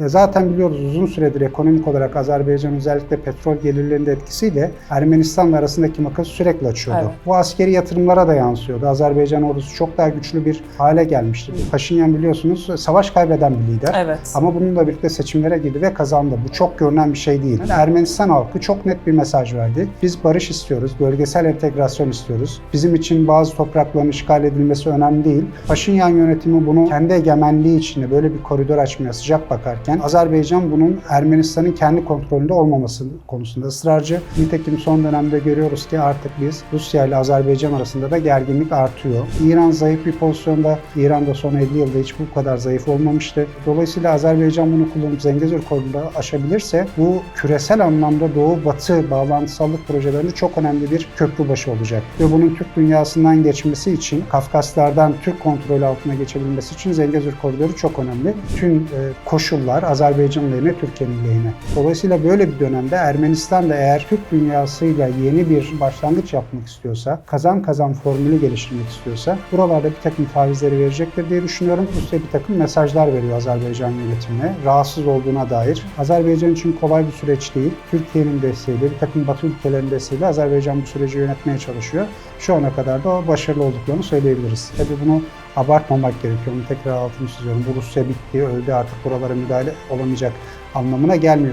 E, Zaten biliyoruz uzun süredir ekonomik olarak Azerbaycan özellikle petrol gelirlerinde etkisiyle Ermenistan'la arasındaki makas sürekli açıyordu. Evet. Bu askeri yatırımlara da yansıyordu. Azerbaycan ordusu çok daha güçlü bir hale gelmişti. Paşinyan biliyorsunuz savaş kaybeden bir lider. Evet. Ama bununla birlikte seçimlere girdi ve kazandı. Bu çok görünen bir şey değil. Yani Ermenistan halkı çok net bir mesaj verdi. Biz barış istiyoruz, bölgesel entegrasyon istiyoruz. Bizim için bazı toprakların işgal edilmesi önemli değil. Paşinyan yönetimi bunu kendi egemenliği içinde böyle bir koridor açmaya sıcak bakarken Azerbaycan bunun Ermenistan'ın kendi kontrolünde olmaması konusunda ısrarcı. Nitekim son dönemde görüyoruz ki artık biz Rusya ile Azerbaycan arasında da gerginlik artıyor. İran zayıf bir pozisyonda. İran da son 50 yılda hiç bu kadar zayıf olmamıştı. Dolayısıyla Azerbaycan bunu kullanıp Zengezur koridorunu aşabilirse bu küresel anlamda Doğu-Batı bağlantısallık projelerinde çok önemli bir köprü başı olacak. Ve bunun Türk dünyasından geçmesi için, Kafkaslardan Türk kontrolü altına geçebilmesi için Zengezur koridoru çok önemli. Tüm e, koşullar Azerbaycan lehine, Türkiye'nin lehine. Dolayısıyla böyle bir dönemde Ermenistan da eğer Türk dünyasıyla yeni bir başlangıç yapmak istiyorsa, kazan kazan formülü geliştirmek istiyorsa buralarda bir takım tavizleri verecektir diye düşünüyorum. Rusya bir takım mesajlar veriyor Azerbaycan yönetimine. Rahatsız olduğuna dair. Azerbaycan için kolay bir süreç değil. Türkiye'nin desteğiyle, bir takım Batı ülkelerin desteğiyle Azerbaycan bu süreci yönetmeye çalışıyor. Şu ana kadar da başarılı olduklarını söyleyebiliriz. Tabii bunu abartmamak gerekiyor. Onu tekrar altını çiziyorum. Bu Rusya bitti, öldü artık buralara müdahale olamayacak anlamına gelmiyor.